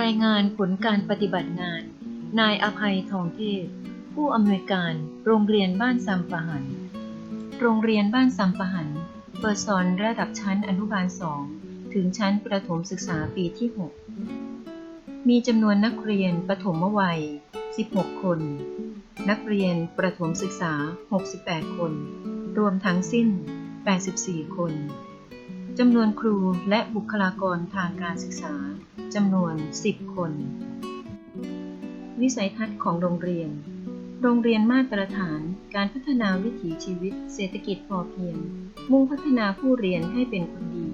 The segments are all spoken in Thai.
รายงานผลการปฏิบัติงาน นายอภัยทองเทพ ผู้อำนวยการโรงเรียนบ้านซัมปะหัน โรงเรียนบ้านซัมปะหัน เปิดสอนระดับชั้นอนุบาล2ถึงชั้นประถมศึกษาปีที่ 6 มีจำนวนนักเรียนประถมวัย 16 คน นักเรียนประถมศึกษา 68 คน รวมทั้งสิ้น 84 คน จำนวนครูและบุคลากรทางการศึกษาจำนวน 10 คน วิสัยทัศน์ของโรงเรียน โรงเรียนมาตรฐานการพัฒนาวิถีชีวิต เศรษฐกิจพอเพียง มุ่งพัฒนาผู้เรียนให้เป็นคนดี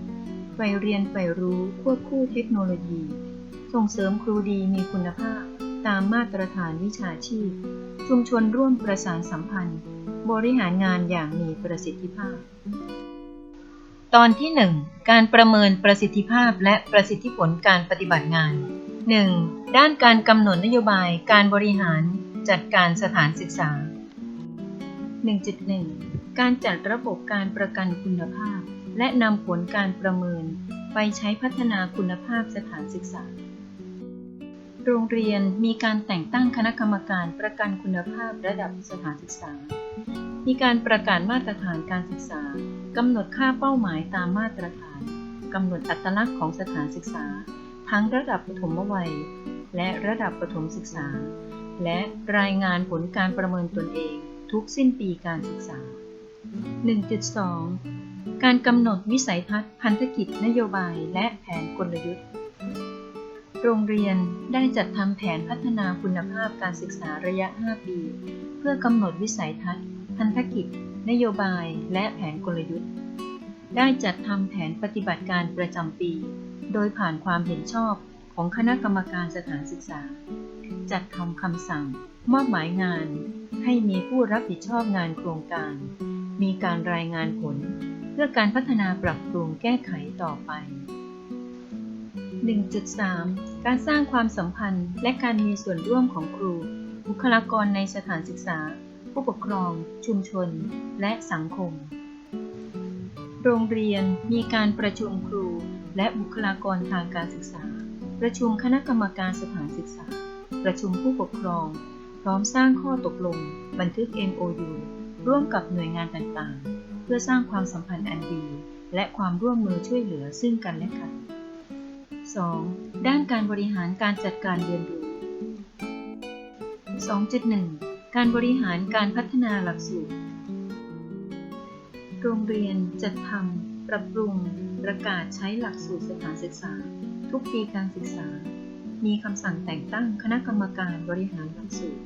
ใฝ่เรียนใฝ่รู้ควบคู่เทคโนโลยี ส่งเสริมครูดีมีคุณภาพ ตามมาตรฐานวิชาชีพ ชุมชนร่วมประสานสัมพันธ์ บริหารงานอย่างมีประสิทธิภาพ ตอนที่ 1 การประเมินประสิทธิภาพและประสิทธิผลการปฏิบัติงาน 1. ด้านการกำหนดนโยบายการบริหารจัดการสถานศึกษา 1.1 การจัดระบบการประกันคุณภาพ และนำผลการประเมิน ไปใช้พัฒนาคุณภาพสถานศึกษา โรงเรียนมีการแต่งตั้งคณะกรรมการประกันคุณภาพระดับสถานศึกษา มีการประกาศมาตรฐานการศึกษา กำหนดค่าเป้าหมายตามมาตรฐานกำหนดอัตลักษณ์ของสถานศึกษา ทั้งระดับปฐมวัย และระดับประถมศึกษา และรายงานผลการประเมินตนเองทุกสิ้นปีการศึกษา 1.2 การกำหนดวิสัยทัศน์พันธกิจนโยบายและแผนกลยุทธ์ โรงเรียนได้จัดทำแผนพัฒนาคุณภาพการศึกษาระยะ 5 ปี เพื่อกำหนดวิสัยทัศน์ พันธกิจ นโยบาย และแผนกลยุทธ์ ได้จัดทำแผนปฏิบัติการประจำปี โดยผ่านความเห็นชอบของคณะกรรมการสถานศึกษา จัดทำคำสั่ง มอบหมายงาน ให้มีผู้รับผิดชอบงานโครงการ มีการรายงานผล เพื่อการพัฒนาปรับปรุงแก้ไขต่อไป 1.3 การสร้างความสัมพันธ์และการมีส่วนร่วมของครู บุคลากรในสถานศึกษา ผู้ปกครอง ชุมชน และสังคม โรงเรียนมีการประชุมครู และบุคลากรทางการศึกษา ประชุมคณะกรรมการสถานศึกษา ประชุมผู้ปกครอง พร้อมสร้างข้อตกลง บันทึก MOU ร่วมกับหน่วยงานต่างๆ เพื่อสร้างความสัมพันธ์อันดี และความร่วมมือช่วยเหลือซึ่งกันและกัน 2. ด้านการบริหารการจัดการเรียนรู้ 2.1 การบริหารการพัฒนาหลักสูตร โรงเรียนจัดทำปรับปรุงประกาศใช้หลักสูตรสถานศึกษา ทุกปีการศึกษา มีคำสั่งแต่งตั้งคณะกรรมการบริหารหลักสูตร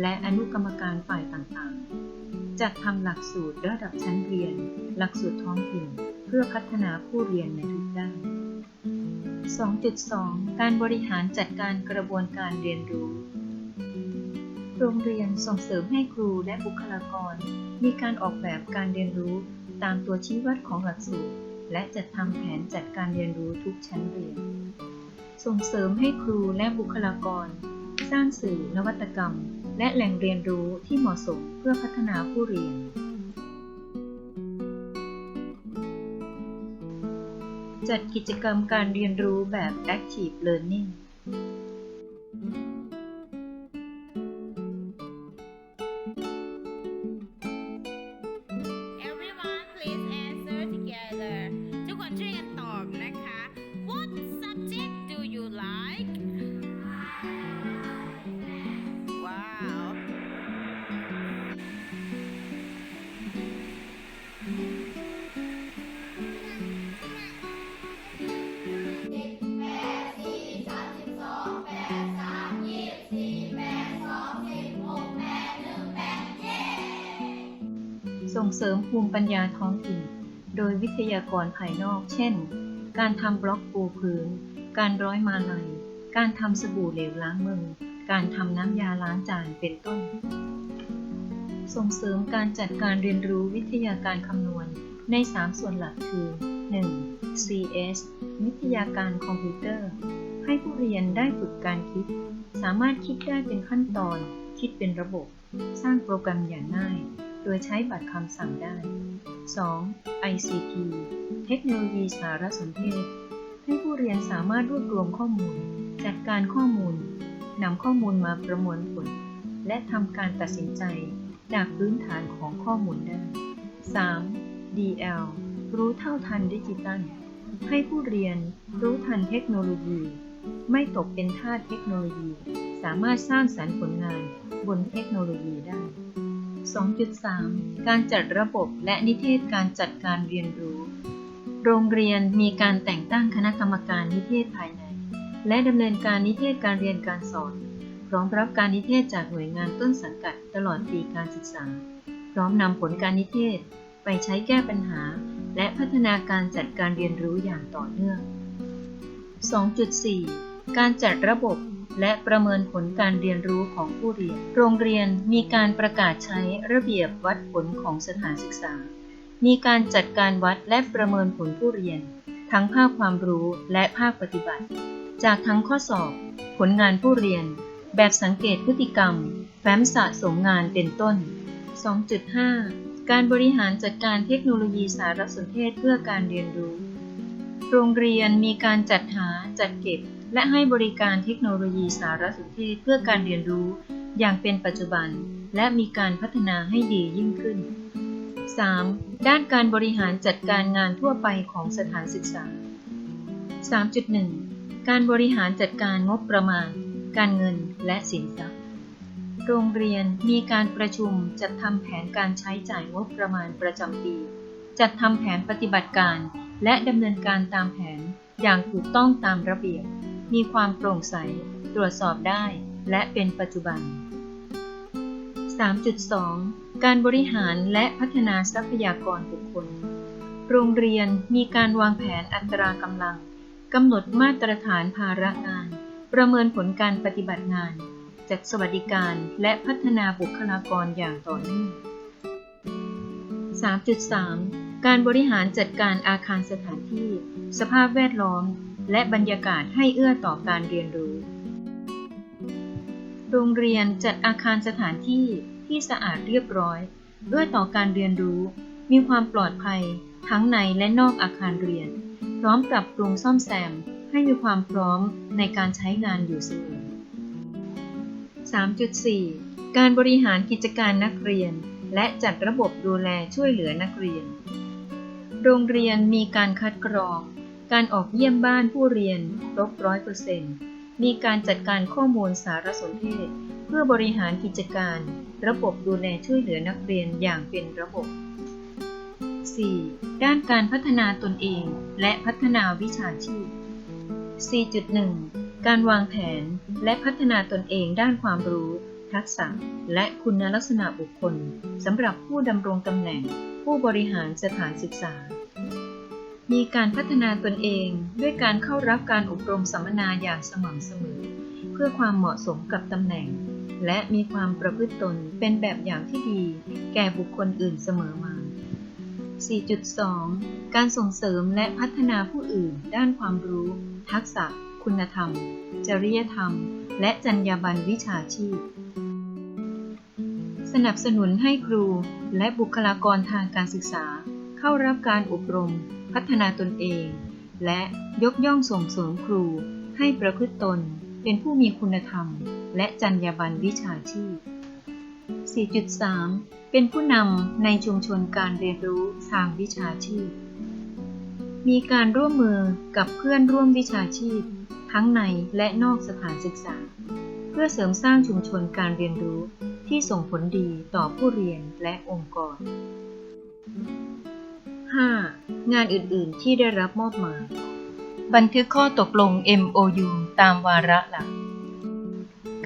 และอนุกรรมการฝ่ายต่างๆ จัดทำหลักสูตรระดับชั้นเรียน หลักสูตรท้องถิ่น เพื่อพัฒนาผู้เรียนในทุกด้าน 2.2 การบริหารจัดการกระบวนการเรียนรู้ โรงเรียนส่งเสริมให้ครูและบุคลากร มีการออกแบบการเรียนรู้ตามตัวชี้วัดของหลักสูตร และจัดทำแผนจัดการเรียนรู้ทุกชั้นเรียน ส่งเสริมให้ครูและบุคลากร สร้างสื่อนวัตกรรม และแหล่งเรียนรู้ที่เหมาะสมเพื่อพัฒนาผู้เรียน จัดกิจกรรมการเรียนรู้แบบ Active Learning ส่งเสริมภูมิปัญญาท้องถิ่น โดยวิทยากรภายนอก เช่น การทำบล็อกปูพื้น การร้อยมาลัย การทำสบู่เหลวล้างมือ การทำน้ำยาล้างจานเป็นต้น ส่งเสริมการจัดการเรียนรู้วิทยาการคำนวณใน 3 ส่วนหลักคือ 1. CS วิทยาการคอมพิวเตอร์ ให้ผู้เรียนได้ฝึกการคิด สามารถคิดได้เป็นขั้นตอน คิดเป็นระบบ สร้างโปรแกรมอย่างง่าย โดยใช้บัตรคำสั่งได้ 2. ICT เทคโนโลยีสารสนเทศ ให้ผู้เรียนสามารถรวบรวมข้อมูล จัดการข้อมูลนำข้อมูลมาประมวลผล และทำการตัดสินใจจากพื้นฐานของข้อมูลได้ 3. DL รู้เท่าทันดิจิตัล ให้ผู้เรียนรู้ทันเทคโนโลยี ไม่ตกเป็นทาสเทคโนโลยี สามารถสร้างสรรค์ผลงานบนเทคโนโลยีได้ 2.3 การจัดระบบและนิเทศการจัดการเรียนรู้ โรงเรียนมีการแต่งตั้งคณะกรรมการนิเทศภายใน และดำเนินการนิเทศการเรียนการสอน พร้อมรับการนิเทศจากหน่วยงานต้นสังกัดตลอดปีการศึกษา พร้อมนำผลการนิเทศ ไปใช้แก้ปัญหา และพัฒนาการจัดการเรียนรู้อย่างต่อเนื่อง 2.4 การจัดระบบ และประเมินผลการเรียนรู้ของผู้เรียน โรงเรียนมีการประกาศใช้ระเบียบวัดผลของสถานศึกษา มีการจัดการวัดและประเมินผลผู้เรียน ทั้งภาคความรู้และภาคปฏิบัติ จากทั้งข้อสอบ ผลงานผู้เรียน แบบสังเกตพฤติกรรม แฟ้มสะสมงานเป็นต้น 2.5 การบริหารจัดการเทคโนโลยีสารสนเทศเพื่อการเรียนรู้ โรงเรียนมีการจัดหาจัดเก็บ และให้บริการเทคโนโลยีสารสนเทศเพื่อการเรียนรู้อย่างเป็นปัจจุบัน และมีการพัฒนาให้ดียิ่งขึ้น 3. ด้านการบริหารจัดการงานทั่วไปของสถานศึกษา 3.1 การบริหารจัดการงบประมาณ การเงินและสินทรัพย์ โรงเรียนมีการประชุมจัดทำแผนการใช้จ่ายงบประมาณประจำปี จัดทำแผนปฏิบัติการ และดำเนินการตามแผนอย่างถูกต้องตามระเบียบ มีความโปร่งใส ตรวจสอบได้ และเป็นปัจจุบัน 3.2 การบริหารและพัฒนาทรัพยากรบุคคล โรงเรียนมีการวางแผนอัตรากำลังกำหนดมาตรฐานภาระงาน ประเมินผลการปฏิบัติงาน จัดสวัสดิการและพัฒนาบุคลากรอย่างต่อเนื่อง 3.3 การบริหารจัดการอาคารสถานที่ สภาพแวดล้อม และบรรยากาศให้เอื้อต่อการเรียนรู้ โรงเรียนจัดอาคารสถานที่ที่สะอาดเรียบร้อย เอื้อต่อการเรียนรู้ มีความปลอดภัย ทั้งในและนอกอาคารเรียน พร้อมปรับปรุงซ่อมแซมให้มีความพร้อมในการใช้งานอยู่เสมอ 3.4 การบริหารกิจการนักเรียน และจัดระบบดูแลช่วยเหลือนักเรียน โรงเรียนมีการคัดกรอง การออกเยี่ยมบ้านผู้เรียนครบร้อยเปอร์เซ็นต์มีการจัดการข้อมูลสารสนเทศ เพื่อบริหารกิจการ ระบบดูแลช่วยเหลือนักเรียนอย่างเป็นระบบ 4. ด้านการพัฒนาตนเองและพัฒนาวิชาชีพ 4.1 การวางแผนและพัฒนาตนเองด้านความรู้ ทักษะ และคุณลักษณะบุคคลสำหรับผู้ดำรงตำแหน่ง ผู้บริหารสถานศึกษา มีการพัฒนาตนเองด้วยการเข้ารับการอบรมสัมมนาอย่างสม่ำเสมอ เพื่อความเหมาะสมกับตำแหน่ง และมีความประพฤติตนเป็นแบบอย่างที่ดี แก่บุคคลอื่นเสมอมา 4.2 การส่งเสริมและพัฒนาผู้อื่น ด้านความรู้ ทักษะ คุณธรรม จริยธรรม และจรรยาบรรณวิชาชีพ สนับสนุนให้ครูและบุคลากรทางการศึกษา เข้ารับการอบรม พัฒนาตนเอง และยกย่องส่งเสริมครูให้ประพฤติตนเป็นผู้มีคุณธรรม และจรรยาบรรณวิชาชีพ 4.3 เป็นผู้นำในชุมชนการเรียนรู้ทางวิชาชีพ มีการร่วมมือกับเพื่อนร่วมวิชาชีพ ทั้งในและนอกสถานศึกษา เพื่อเสริมสร้างชุมชนการเรียนรู้ที่ส่งผลดีต่อผู้เรียนและองค์กร 5. งานอื่น ๆ ที่ได้รับมอบหมาย บันทึกข้อตกลง MOU ตามวาระหลัก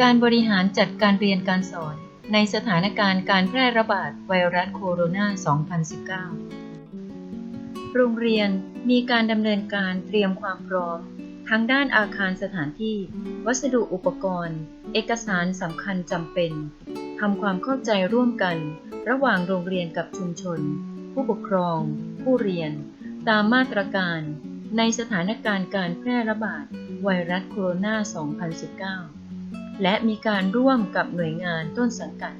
การบริหารจัดการเรียนการสอน ในสถานการณ์การแพร่ระบาดไวรัสโคโรนา 2019 โรงเรียนมีการดำเนินการเตรียมความพร้อม ทั้งด้านอาคารสถานที่ วัสดุอุปกรณ์ เอกสารสำคัญจำเป็นทำความเข้าใจร่วมกัน ระหว่างโรงเรียนกับชุมชน ผู้ปกครอง ผู้เรียน ตามมาตรการในสถานการณ์การแพร่ระบาดไวรัสโคโรนา 2019 และมีการร่วมกับหน่วยงานต้นสังกัด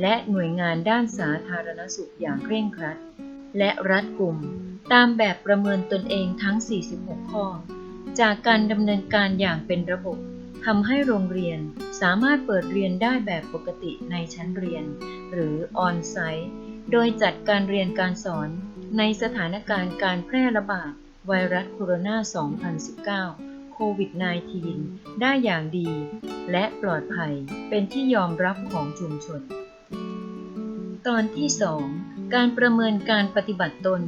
และหน่วยงานด้านสาธารณสุขอย่างเคร่งครัด และรัดกุมตามแบบประเมินตนเองทั้ง 46 ข้อ จากการดำเนินการอย่างเป็นระบบทำให้โรงเรียนสามารถเปิดเรียนได้แบบปกติในชั้นเรียน หรือออนไซต์ โดยจัดการเรียนการสอน ในสถานการณ์การแพร่ระบาดไวรัสโคโรนา 2019 โควิด -19 ได้อย่างดี และปลอดภัยเป็นที่ยอมรับของชุมชน ตอนที่ 2 การประเมินการปฏิบัติตน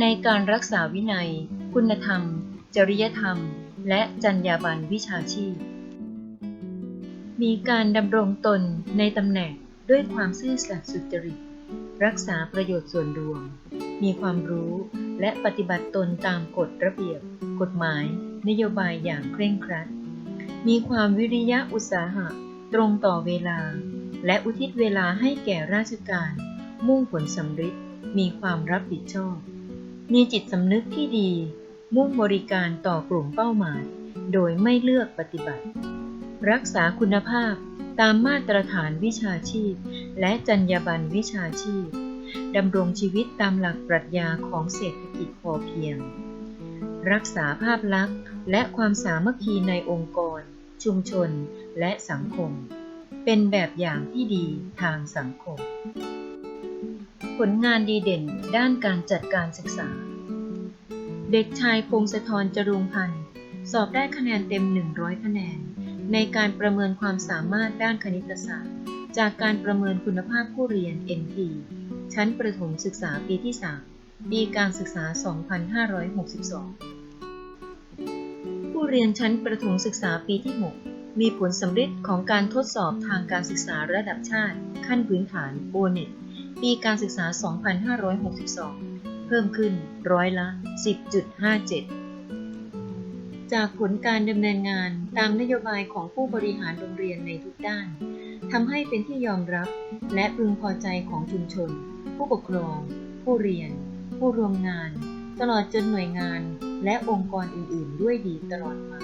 ในการรักษาวินัย คุณธรรม จริยธรรม และจรรยาบรรณวิชาชีพ มีการดำรงตนในตำแหน่งด้วยความซื่อสัตย์สุจริต รักษาประโยชน์ส่วนรวม มีความรู้และปฏิบัติตนตามกฎระเบียบ กฎหมาย นโยบายอย่างเคร่งครัด มีความวิริยะอุตสาหะ ตรงต่อเวลา และอุทิศเวลาให้แก่ราชการ มุ่งผลสำเร็จมีความรับผิดชอบ มีจิตสำนึกที่ดี มุ่งบริการต่อกลุ่มเป้าหมาย โดยไม่เลือกปฏิบัติ รักษาคุณภาพ ตามมาตรฐานวิชาชีพ และจรรยาบรรณวิชาชีพดำรงชีวิตตามหลักปรัชญาของเศรษฐกิจพอเพียง รักษาภาพลักษณ์ และความสามัคคีในองค์กร ชุมชน และสังคม เป็นแบบอย่างที่ดีทางสังคม ผลงานดีเด่นด้านการจัดการศึกษา เด็กชายพงศธรจรุงพันธ์ สอบได้คะแนนเต็ม 100 คะแนน ในการประเมินความสามารถด้านคณิตศาสตร์ จากการประเมินคุณภาพผู้เรียน NP ชั้นประถมศึกษาปีที่ 3 ปีการศึกษา 2562 ผู้เรียนชั้นประถมศึกษาปีที่ 6 มีผลสำเร็จของการทดสอบทางการศึกษาระดับชาติ ขั้นพื้นฐาน o n e t ปีการศึกษา 2562 เพิ่มขึ้นร้อยละ 10.57 จากผลการดำเนินงานตามนโยบายของผู้บริหารโรงเรียนในทุกด้านทำให้เป็นที่ยอมรับและพึงพอใจของชุมชน ผู้ปกครอง ผู้เรียน ผู้ร่วมงาน ตลอดจนหน่วยงานและองค์กรอื่น ๆ ด้วยดีตลอดมา